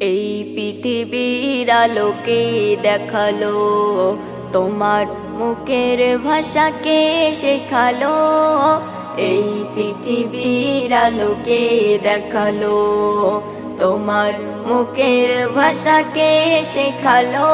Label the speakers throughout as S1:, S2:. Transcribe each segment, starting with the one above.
S1: এই পৃথিবীর আলোকে দেখাল, তোমার মুখের ভাষাকে শেখালো, এই পৃথিবীর আলোকে দেখাল, তোমার মুখের ভাষাকে শেখালো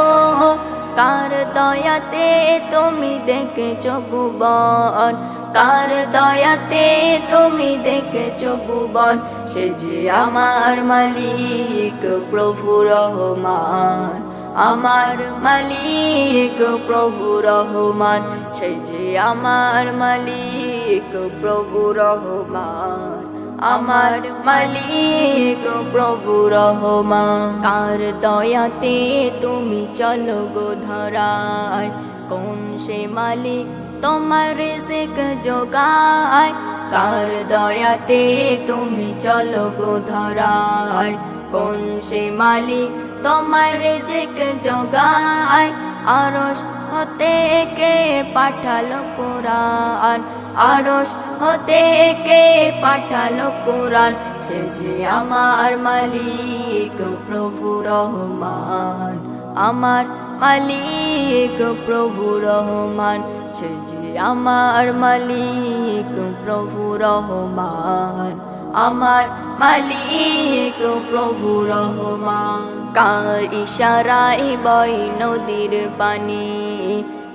S1: কার দয়াতে তুমি দেখেছ ভুবন কার দয়াতে তুমি দেখেছ ভুবন। সে যে আমার মালিক, প্রভু রহমান। আমার মালিক, প্রভু রহমান। সে যে আমার মালিক, প্রভু রহমান। আমার মালিক, প্রভু রহমান। কার দয়াতে তুমি চলো গো ধরায়? কোন সে মালিক তোমার রিজিক যোগায়। কার দয়াতে তুমি চলো গো ধরায়। কোন সে মালিক তোমার রিজিক যোগায়? আরশ হতে কে পাঠালো কোরআন? আরশ হতে কে পাঠালো কোরআন? সে যে আমার মালিক প্রভু রহমান। আমার মালিক প্রভু রহমান। সে আমার মালিক প্রভু রহমান, আমার মালিক প্রভু রহমান। কার ইশারায় বই নদীর পানি,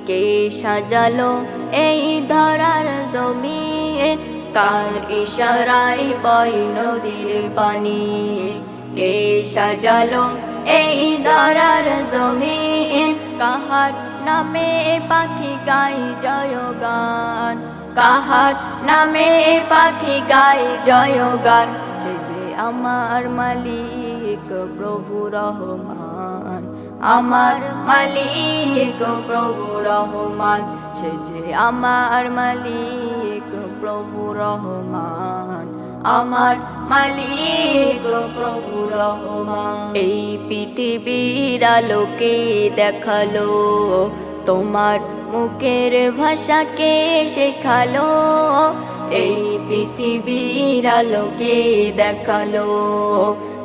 S1: কে সাজালো এই ধরার জমিন? কার ইশারায় বই নদীর পানি, কে সাজালো এই ধরার জমিন? কাহার নামে পাখি গাই জয় গান। কাহার নামে পাখি গাই জয় গান। সে যে আমার মালিক প্রভু রহমান। আমার মালিক প্রভু রহমান। সে যে আমার মালিক প্রভু রহমান। আমার মালিক প্রভু রহমান। এই পৃথিবীর আলোকে দেখাল, তোমার মুখের ভাষাকে শেখালো। এই পৃথিবীর আলোকে দেখাল,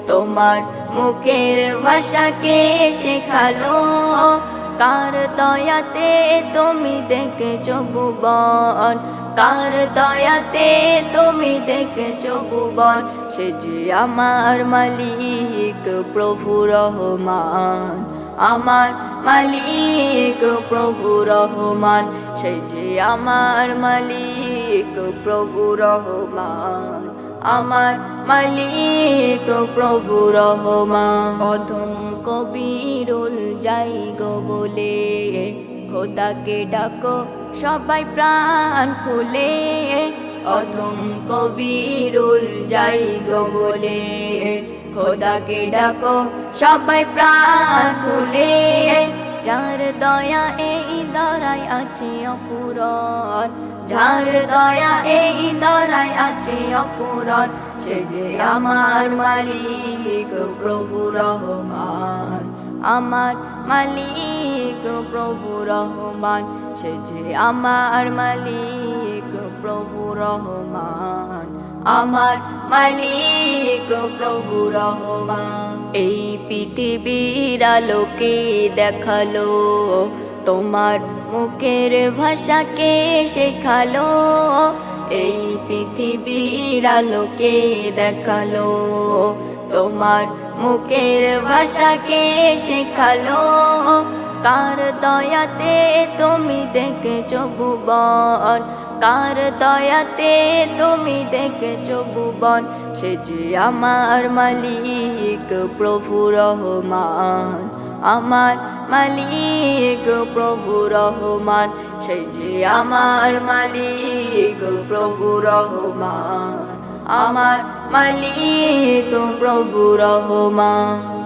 S1: তোমার মুখের ভাষাকে শেখালো। কার দয়াতে তুমি দেখেছ ভুবন। কার দয়াতে তুমি দেখেছ ভুবন। সে যে আমার মালিক প্রভু রহমান। আমার মালিক প্রভু রহমান। সে যে আমার মালিক প্রভু রহমান। আমার মালিক প্রভু রহমান। অধম কবিরুল যাই গো বলে, খোদাকে ডাকো, সবাই প্রাণ খুলে। অধম কবিরুল যাই গো বলে, খোদাকে ডাকো, সবাই প্রাণ খুলে। যার দয়া এই দরাই আছে অপুরন যার দয়া এই অপুরন সে যে আমার মালিক, প্রভু রহমান। আমার মালিক, প্রভু রহমান। সে যে আমার মালিক, প্রভু রহমান। আমার মালিক, প্রভু রহমান। এই পৃথিবীর আলোকে দেখাল, তোমার মুখের ভাষাকে শেখালো। এই পৃথিবীর আলোকে দেখাল। তোমার মুখের ভাষাকে শেখালো। কার দয়াতে তুমি দেখেছ ভুবন? কার দয়াতে তুমি দেখেছ ভুবন? সে যে আমার মালিক প্রভু রহমান। আমার মালিক প্রভু রহমান সেই যে আমার মালিক প্রভু রহমান আমার মালিক প্রভু রহমান।